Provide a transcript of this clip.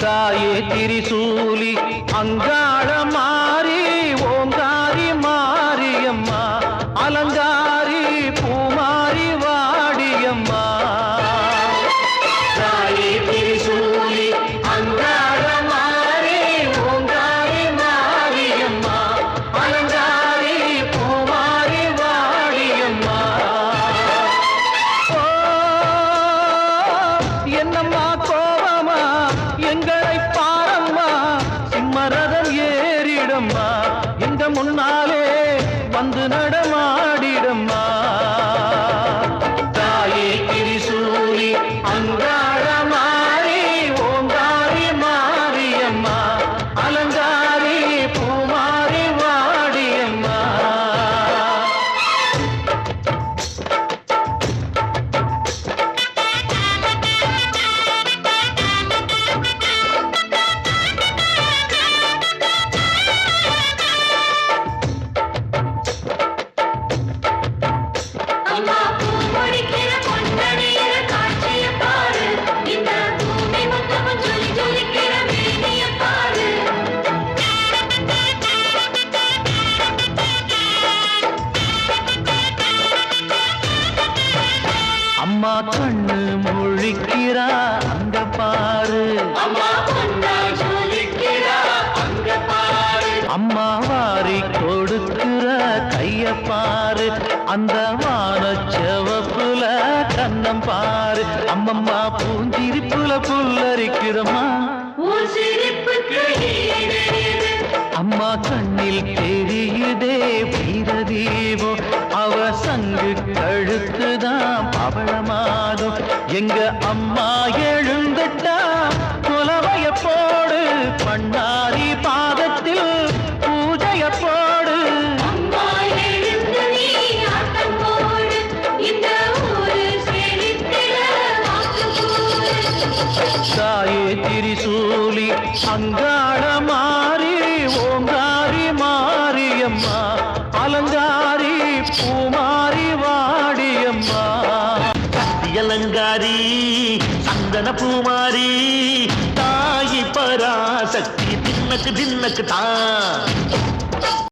தாயே திரிசூலி அங்காளமா மரதம் ஏறிடம்மா எங்க முன்னாலே வந்து நடமாடிடம்மா அம்மா கண்ணு முழிக்கிறா அங்க பாரு. அம்மா வாரி கொடுக்கிற கைய பாரு அந்த வான செவப்புல கண்ணம் பாரு. அம்மம்மா பூஞ்சிரிப்புல புல்லரிக்கிறம்மா சிரிப்புக்கு அம்மா கண்ணில் தெரியுதே வீரதீபம் அவ சங்கு கழுத்துதான் பவளமாகும் எங்க அம்மா எழுந்துட்டா குலவைய போடு பண்ணாரி பாதத்தில் பூஜைய போடு. தாயே திரிசூலி அங்காள சந்தன பூமாரி. தாயி பராசக்தி தின்னக்கு தின்னக்கு தான்